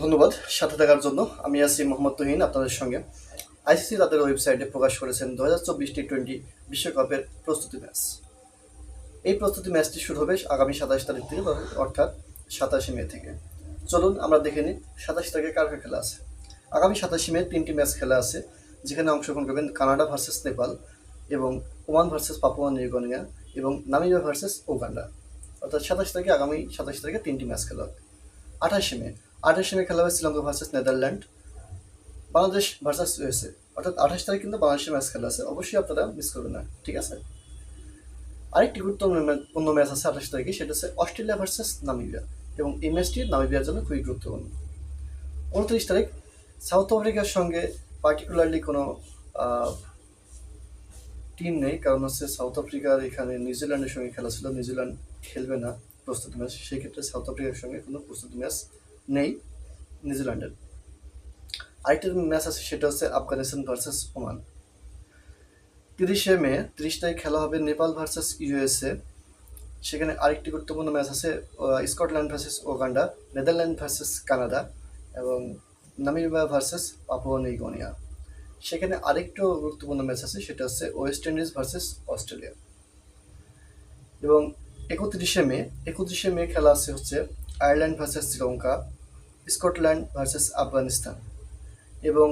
ধন্যবাদ সাথে থাকার জন্য। আমি আছি মোহাম্মদ তুহিন, আপনাদের সঙ্গে। আইসিসি তাদের ওয়েবসাইটে প্রকাশ করেছেন দু হাজার চব্বিশ টি টোয়েন্টি বিশ্বকাপের প্রস্তুতি ম্যাচ। এই প্রস্তুতি ম্যাচটি শুরু হবে আগামী সাতাশ তারিখ থেকে অর্থাৎ সাতাশে মে থেকে। চলুন আমরা দেখে নিই সাতাশ তারিখে কার খেলা আছে। আগামী সাতাশে মে তিনটি ম্যাচ খেলা আছে, যেখানে অংশগ্রহণ করবেন কানাডা ভার্সেস নেপাল এবং ওমান ভার্সেস পাপুয়া নিউগনিয়া এবং নামিবিয়া ভার্সেস ওগান্ডা অর্থাৎ সাতাশ তারিখে, আগামী সাতাশ তারিখে তিনটি ম্যাচ খেলা হবে। আঠাশে মে আঠাশে মে খেলা হবে Sri Lanka versus Netherland, Bangladesh versus USA. অর্থাৎ আঠাশ তারিখ কিন্তু বাংলাদেশের ম্যাচ খেলা আছে, অবশ্যই আপনারা মিস করবেন না, ঠিক আছে? আরেকটি গুরুত্বপূর্ণ ম্যাচ আছে আঠাশ তারিখে, সেটা হচ্ছে অস্ট্রেলিয়া ভার্সেস নামিবিয়া, এবং এই ম্যাচটি নামিবিয়ার জন্য খুবই গুরুত্বপূর্ণ। উনত্রিশ তারিখ, সাউথ আফ্রিকার সঙ্গে পার্টিকুলারলি কোনো টিম নেই, কারণ হচ্ছে সাউথ আফ্রিকার এখানে নিউজিল্যান্ডের সঙ্গে খেলা ছিল, নিউজিল্যান্ড খেলবে না প্রস্তুতি ম্যাচ, সেক্ষেত্রে সাউথ আফ্রিকার সঙ্গে কোনো প্রস্তুতি ম্যাচ নেই, নিউজিল্যান্ডের। আরেকটি ম্যাচ আছে, সেটা হচ্ছে আফগানিস্তান ভার্সেস ওমান। তিরিশে মে, তিরিশ তারিখ খেলা হবে নেপাল ভার্সেস ইউএসএ সেখানে আরেকটি গুরুত্বপূর্ণ ম্যাচ আছে Scotland versus Uganda, Netherland versus Canada এবং নামিবিয়া ভার্সেস পাপুয়া সেখানে আরেকটু গুরুত্বপূর্ণ ম্যাচ আছে, সেটা হচ্ছে ওয়েস্ট ইন্ডিজ ভার্সেস অস্ট্রেলিয়া। এবং একত্রিশে মে একত্রিশে মে খেলা আছে হচ্ছে Ireland versus Sri Lanka, Scotland versus Afghanistan এবং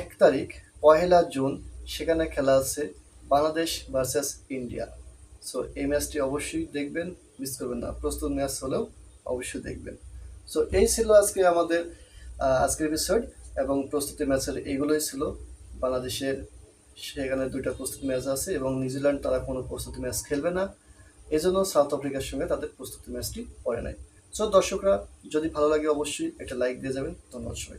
এক তারিখ, পহেলা জুন, সেখানে খেলা আছে বাংলাদেশ ভার্সেস ইন্ডিয়া। সো এই ম্যাচটি অবশ্যই দেখবেন মিস করবেন না। প্রস্তুত ম্যাচ হলেও অবশ্যই দেখবেন। সো এই ছিল আজকে আমাদের আজকের এপিসোড এবং প্রস্তুতি ম্যাচের এইগুলোই ছিল। বাংলাদেশের সেখানে দুইটা প্রস্তুতি ম্যাচ আছে এবং নিউজিল্যান্ড তারা কোনো প্রস্তুতি ম্যাচ খেলবে না। এজন্য সাউথ আফ্রিকার সঙ্গে তাদের প্রস্তুতি ম্যাচটি পড়ে নাই। সো দর্শকরা যদি ভালো লাগে অবশ্যই একটা লাইক দিয়ে যাবেন। ধন্যবাদ সবাই